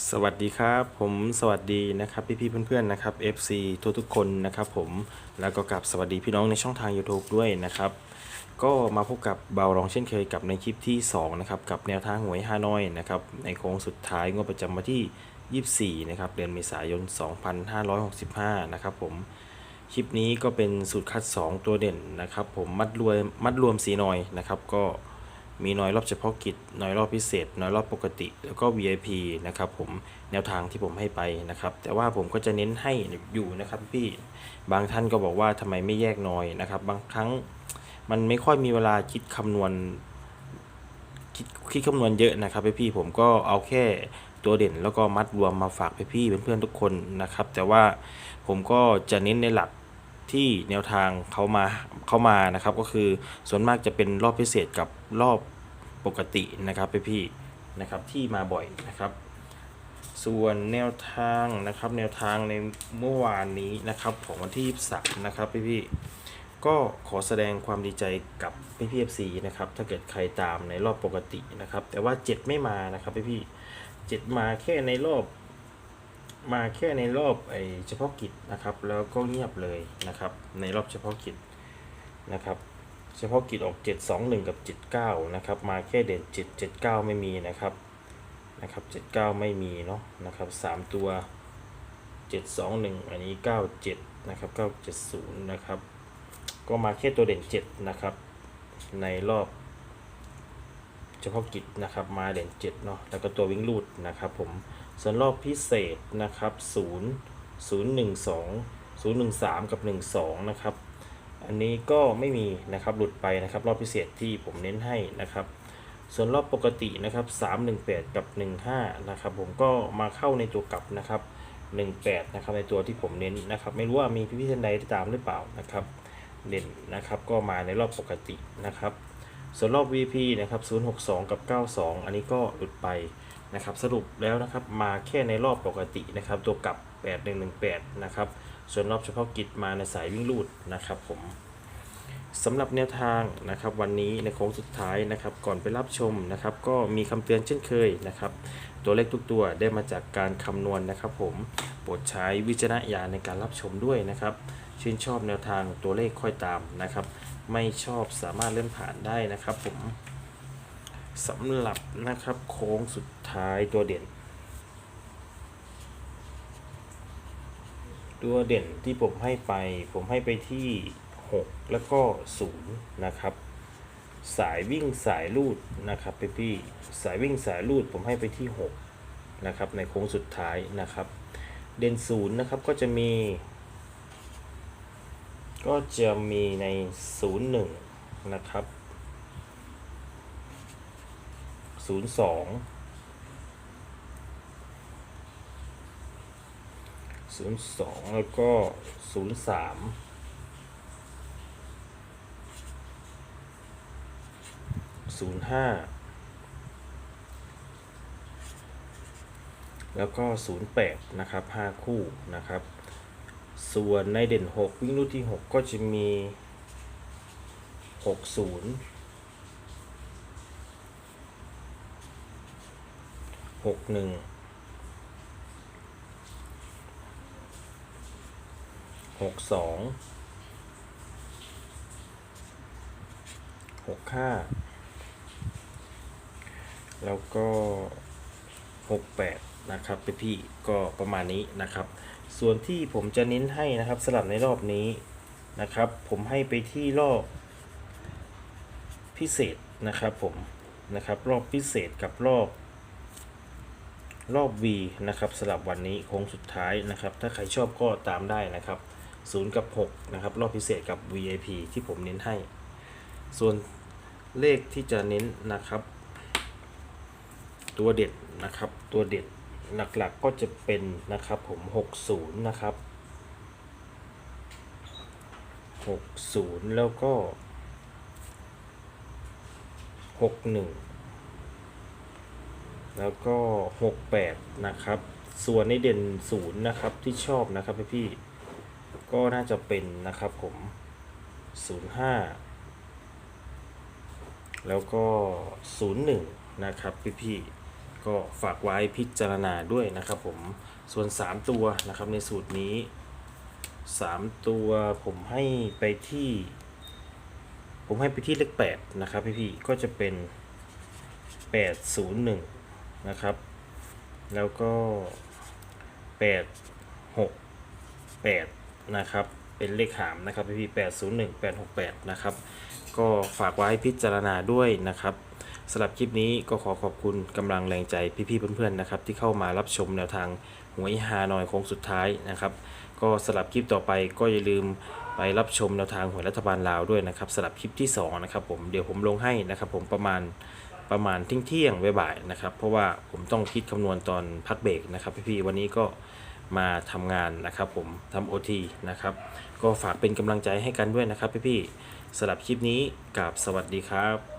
สวัสดีครับผมสวัสดีนะครับพี่ๆเพื่อนๆนะครับ FC ทุกทุกๆคนนะครับผมแล้วก็กลับสวัสดีพี่น้องในช่องทาง YouTube ด้วยนะครับ ก็มาพบกับเบารองเช่นเคยกับในคลิปที่2นะครับกับแนวทางหวยฮานอยนะครับในโค้งสุดท้ายงวดประจำวันที่ 24นะครับเดือนเมษายน 2565นะครับผมคลิปนี้ก็เป็นสูตรคัด 2 ตัวเด่นนะครับผมมัดรวมมัดรวมสีหน่อยนะครับก็ มีน้อยรอบเฉพาะกิจ น้อยรอบพิเศษ น้อยรอบปกติ แล้วก็ VIP นะครับผม แนวทางที่ผมให้ไปนะครับ แต่ว่าผมก็จะเน้นให้อยู่นะครับพี่ บางท่านก็บอกว่าทำไมไม่แยกน้อยนะครับ บางครั้งมันไม่ค่อยมีเวลาคิดคำนวณ คิดคิดคำนวณเยอะนะครับพี่ผมก็เอาแค่ตัวเด่นแล้วก็มัดรวมมาฝากพี่ๆเพื่อนๆทุกคนนะครับ แต่ว่าผมก็จะเน้นในหลัก ที่แนวทางเขามาเขามานะครับ ก็คือส่วนมากจะเป็นรอบพิเศษกับรอบปกตินะครับพี่ๆนะครับที่มาบ่อยนะครับ ส่วนแนวทางนะครับ แนวทางในเมื่อวานนี้นะครับของวันที่23นะครับพี่ๆก็ขอแสดงความดีใจกับพี่พีเอฟซีนะครับ ถ้าเกิดใครตามในรอบปกตินะครับ แต่ว่า 7 ไม่มานะครับพี่พี่เจ็ดมาแค่ในรอบ มาแค่ในรอบไอเฉพาะกิจนะครับ แล้วก็เงียบเลยนะครับ ในรอบเฉพาะกิจนะครับ เฉพาะกิจออก 7 2 1 กับ 79 นะครับ มาแค่เด่น 7 7 9 ไม่มีนะครับนะครับ79 ไม่มีเนาะนะครับ 3 ตัว 7 2 1 อันนี้ 97 นะครับ 970 นะครับ ก็มาแค่ตัวเด่น 7 นะครับ ในรอบ เฉพาะกิจนะครับมาเด่น7เนาะแล้วก็ตัววิ่งลูดนะครับผมส่วนรอบพิเศษนะครับ0 0 1 2 0 1 3กับ1 2นะครับอันนี้ก็ไม่มีนะครับหลุดไปนะครับรอบพิเศษที่ผมเน้นให้นะครับ ส่วนรอบปกตินะครับ318กับ15นะครับผมก็มาเข้าในตัวกลับนะครับ18นะครับในตัวที่ผมเน้นนะครับไม่รู้ว่ามีพี่ๆท่านใดตามหรือเปล่านะครับเด่นนะครับก็มาในรอบปกตินะครับ ส่วนรอบ VP นะครับ 062 กับ 92 อันนี้ก็หลุดไปนะครับ สรุปแล้วนะครับมาแค่ในรอบปกตินะครับ ตัวกลับ 8118 นะครับ ส่วนรอบเฉพาะกิจมาในสายวิ่งลูดนะครับผมสำหรับแนวทางนะครับวันนี้ในโค้งสุดท้ายนะครับ ก่อนไปรับชมนะครับ ก็มีคำเตือนเช่นเคยนะครับ ตัวเลขทุกตัวได้มาจากการคำนวณนะครับ ผมโปรดใช้วิจารณญาณในการรับชมด้วยนะครับ ชื่นชอบแนวทางตัวเลขค่อยตามนะครับ ไม่ชอบสามารถเลื่อนผ่านได้นะครับผมสำหรับนะครับโค้งสุดท้ายตัวเด่น ตัวเด่นที่ผมให้ไป ผมให้ไปที่ 6 แล้วก็ 0 นะครับ สายวิ่งสายลูดนะครับพี่พี่สายวิ่งสายลูดผมให้ไปที่ 6 นะครับในโค้งสุดท้ายนะครับ เด่นศูนย์นะครับก็จะมี ก็จะมีใน 01 นะครับ 02 02 แล้วก็ 03 05 แล้วก็ 08 นะครับ 5 คู่นะครับ ส่วนในเด่น 6 วิ่งรูดที่ 6 ก็จะมี 60 61 62 65 แล้วก็ 68 นะครับพี่พี่ๆก็ประมาณนี้นะครับ ส่วนที่ผมจะเน้นให้นะครับสลับในรอบนี้นะครับ ผมให้ไปที่รอบพิเศษนะครับผมนะครับรอบพิเศษกับรอบรอบ V นะครับสลับวันนี้โค้งสุดท้ายนะครับ ถ้าใครชอบก็ตามได้นะครับ0กับ6นะครับรอบพิเศษกับ VIP ที่ผมเน้นให้ ส่วนเลขที่จะเน้นนะครับ ตัวเด็ดนะครับตัวเด็ด หลักๆก็จะเป็นนะครับผม 60 นะครับ 60 แล้วก็ 61 แล้วก็ 68 นะครับ ส่วนในเด่น 0 นะครับที่ชอบนะครับพี่ๆก็น่าจะเป็นนะครับผม 05 แล้วก็ 01 นะครับพี่ๆ ก็ฝากไว้พิจารณาด้วยนะครับผมส่วน 3 ตัวนะครับในสูตรนี้ 3 ตัวผมให้ไปที่ ผมให้ไปที่เลข8นะครับพี่ๆก็จะเป็น 801 นะครับ แล้วก็ 8 6 8 นะครับ เป็นเลขหามนะครับพี่ๆ801 868 นะครับ ก็ฝากไว้พิจารณาด้วยนะครับ สำหรับคลิปนี้ก็ขอขอบคุณกำลังแรงใจพี่ๆเพื่อนๆนะครับที่เข้ามารับชมแนวทางหวยฮานอยโค้งสุดท้ายนะครับก็สำหรับคลิปต่อไปก็อย่าลืมไปรับชมแนวทางหวยรัฐบาลลาวด้วยนะครับสำหรับคลิปที่สองนะครับผมเดี๋ยวผมลงให้นะครับผมประมาณประมาณเที่ยงเที่ยงบ่ายๆนะครับเพราะว่าผมต้องคิดคำนวณตอนพักเบรกนะครับพี่ๆวันนี้ก็มาทำงานนะครับผมทำโอทีนะครับก็ฝากเป็นกำลังใจให้กันด้วยนะครับพี่ๆสำหรับคลิปนี้กับสวัสดีครับ